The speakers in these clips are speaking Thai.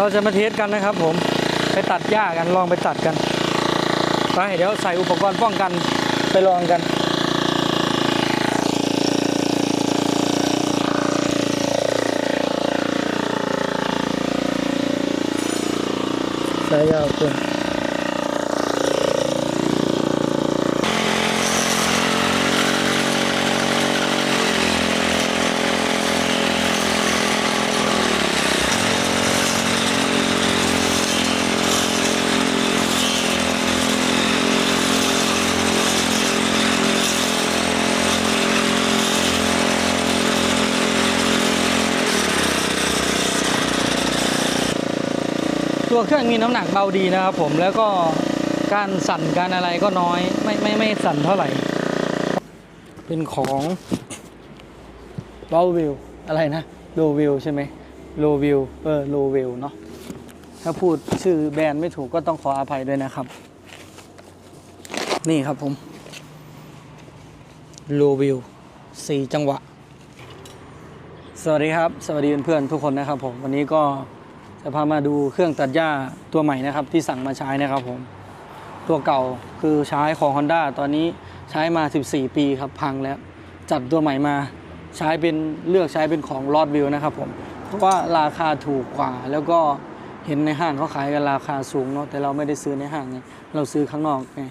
เราจะมาเทสกันนะครับ ผมไปตัดหญ้ากันลองไปตัดกันไปเดี๋ยวใส่อุปกรณ์ป้องกันไปลองกันใส่ยยาวเกิน ตัวเครื่องมีน้ำหนักเบาดีนะครับผมแล้วก็การสั่นการอะไรก็น้อย ไม่ไม่ไม่สั่นเท่าไหร่ เป็นของโลวิวอะไรนะโลวิวใช่ไหมโลวิวเออโลวิวเนาะถ้าพูดชื่อแบรนด์ไม่ถูกก็ต้องขออภัยด้วยนะครับ นี่ครับผมโลวิวสี่จังหวะ สวัสดีครับ สวัสดีเพื่อนๆทุกคนนะครับผม วันนี้ก็ จะพามาดูเครื่องตัดหญ้าตัวใหม่นะครับ ที่สั่งมาใช้นะครับผม ตัวเก่าคือใช้ของ Honda ตอนนี้ใช้มา 14 ปีครับพังแล้ว จัดตัวใหม่มาใช้เป็นเลือกใช้เป็นของลอดวิวนะครับผม เพราะว่าราคาถูกกว่าแล้วก็เห็นในห้างเขาขายกันราคาสูงเนาะแต่เราไม่ได้ซื้อในห้างไงเราซื้อข้างนอกไง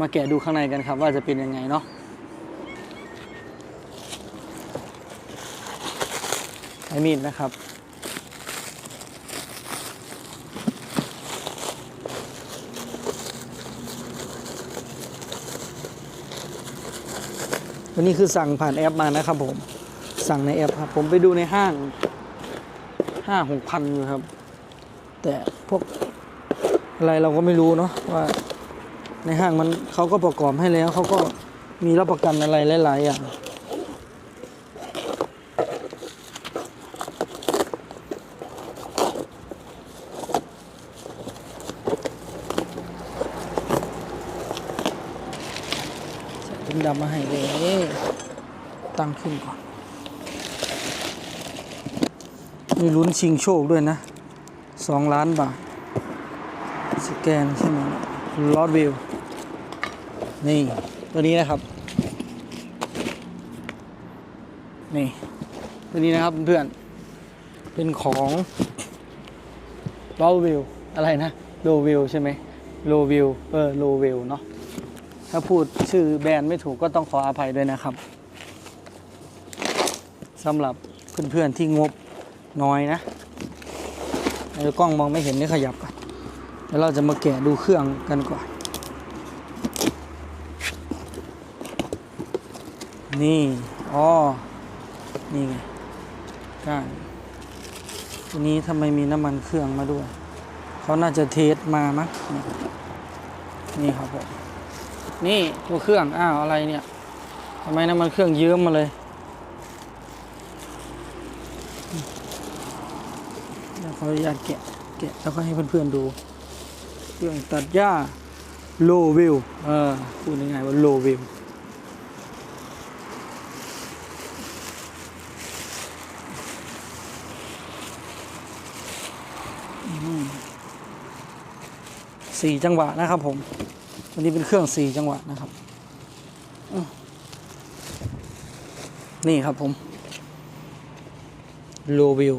มาแกะดูข้างในกันครับ ว่าจะเป็นยังไงเนาะใช้มีดนะครับ อันนี้คือสั่งผ่านแอปมานะครับผม สั่งในแอปครับ ผมไปดูในห้างห้าหกพันอยู่ครับ แต่พวกอะไรเราก็ไม่รู้เนาะว่าในห้างมันเขาก็ประกอบให้แล้วเขาก็มีรับประกันอะไรหลาย ๆ อย่าง ใส่ถุง ดำมาให้เลย ตั้งขึ้นก่อน มีลุ้นชิงโชคด้วยนะสองล้านบาท สแกนใช่ไหมลอดวิว นี่ ตัวนี้นะครับ นี่ ตัวนี้นะครับเพื่อนเป็นของลอดวิว อะไรนะโลวิวใช่ไหมโลวิว เออโลวิวเนาะ ถ้าพูดชื่อแบรนด์ไม่ถูกก็ต้องขออภัยด้วยนะครับสำหรับเพื่อนๆที่งบน้อยนะในกล้องมองไม่เห็นนี่ขยับก่อนแล้วเราจะมาแกะดูเครื่องกันก่อน นี่อ๋อนี่ไงก้านตัวนี้ทำไมมีน้ำมันเครื่องมาด้วย เขาน่าจะเทสมามั้งนี่นี่ครับผม นี่ตัวเครื่อง อ้าว อะไรเนี่ยทำไมน้ำมันเครื่องเยิ้มมาเลยเดี๋ยวขออนุญาตแกะแกะแล้วก็ให้เพื่อนๆดู เครื่องตัดหญ้า low view เออพูดง่ายๆว่า low view สี่จังหวะนะครับผม ตัวนี้เป็นเครื่องสี่จังหวะนะครับ นี่ครับผมโลวิว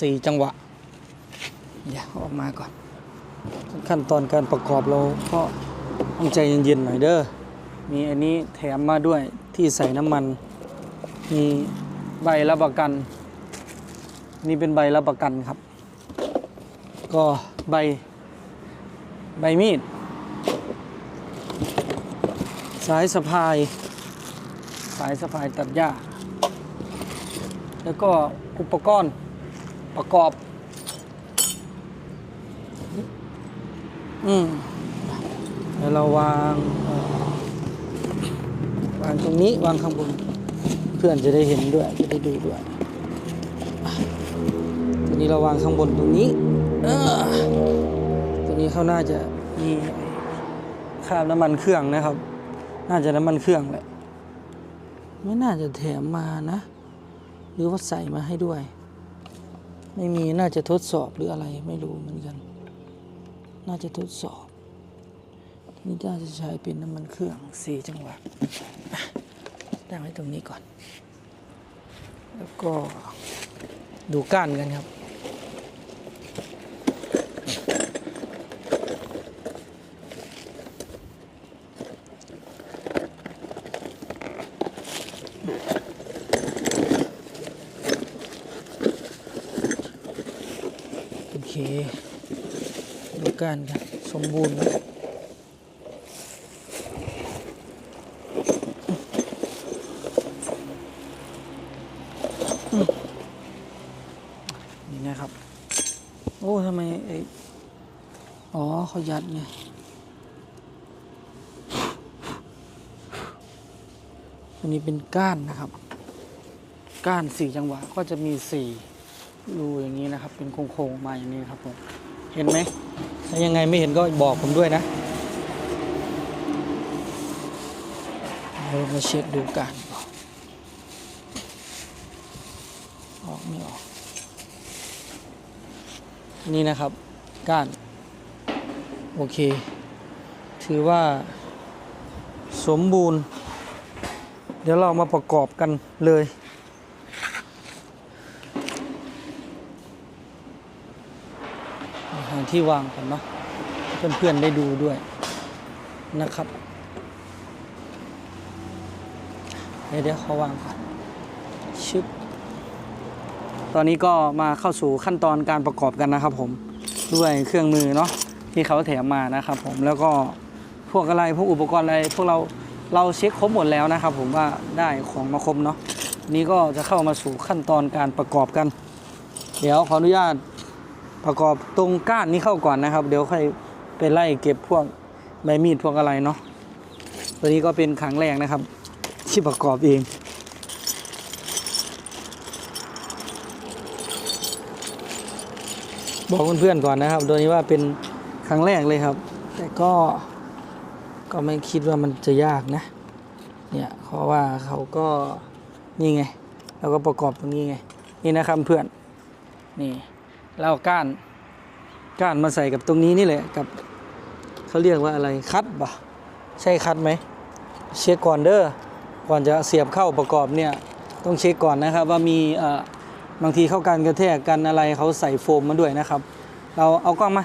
สี่จังหวะ เดี๋ยวอาออกมาก่อน ขั้นตอนการประกอบเราก็ต้องใจเย็นๆหน่อยเด้อ มีอันนี้แถมมาด้วยที่ใส่น้ำมัน มีใบรับประกัน นี่เป็นใบรับประกันครับ ก็ใบใบมีด สายสะพาย สายสะพายตัดหญ้า แล้วก็อุปกรณ์ประกอบ อืมแล้วเราวางวางตรงนี้วางข้างบน เพื่อนจะได้เห็นด้วย จะได้ดูด้วยตัวนี้เราวางข้างบนตรงนี้เออตัวนี้เขาน่าจะมีคราบน้ำมันเครื่องนะครับ น่าจะน้ำมันเครื่องแหละ ไม่น่าจะแถมมานะ หรือว่าใส่มาให้ด้วย ไม่มีน่าจะทดสอบหรืออะไรไม่รู้เหมือนกัน น่าจะทดสอบนี่น่าจะใช้เป็นน้ำมันเครื่องสี่จังหวะอะตั้งไว้ตรงนี้ก่อน แล้วก็ดูก้านกันครับ ดูกานกันสมบูรณ์ไหมอืมนี่นะครับ โอ้ทำไมไอ้อ๋อเขายัดไงอันนี้เป็นก้านนะครับ ก้านสี่จังหวะก็จะมีสี่ รูอย่างนี้นะครับ เป็นโค้งๆมาอย่างนี้ครับผมเห็นไหมถ้ายังไงไม่เห็นก็บอกผมด้วยนะเรามาเช็คดูกันก่อนออกไม่ออกนี่นะครับก้าน โอเค ถือว่าสมบูรณ์ เดี๋ยวเรามาประกอบกันเลย หา ที่วางก่อนเนาะเพื่อนๆได้ดูด้วยนะครับเดี๋ยวเดี๋ยวเขาวางก่อนชึบตอนนี้ก็มาเข้าสู่ขั้นตอนการประกอบกันนะครับ ผมด้วยเครื่องมือเนาะที่เขาแถมมานะครับ ผมแล้วก็พวกอะไรพวกอุปกรณ์อะไร พวกเราเราเช็คครบหมดแล้วนะครับ ผมว่าได้ของมาครบเนาะนี้ก็จะเข้ามาสู่ขั้นตอนการประกอบกัน เดี๋ยวขออนุญาต ประกอบตรงก้านนี้เข้าก่อนนะครับ เดี๋ยวค่อยไปไล่เก็บพวกใบมีดพวกอะไรเนาะตัวนี้ก็เป็นครั้งแรกนะครับ ที่ประกอบเองบอกเพื่อนๆก่อนนะครับ ตัวนี้ว่าเป็นครั้งแรกเลยครับ แต่ก็ก็ไม่คิดว่ามันจะยากนะ เนี่ยเพราะว่าเขาก็นี่ไงแล้วก็ประกอบตรงนี้ไง นี่นะครับเพื่อน นี่ แล้วก้านก้านมาใส่กับตรงนี้นี่แหละกับเขาเรียกว่าอะไรคัดปะใช่คัดไหมเช็คก่อนเด้อก่อนจะเสียบเข้าประกอบเนี่ยต้องเช็คก่อนนะครับว่ามีเออบางทีเข้าการกระแทกกันอะไรเขาใส่โฟมมาด้วยนะครับ เราเอากล้องมา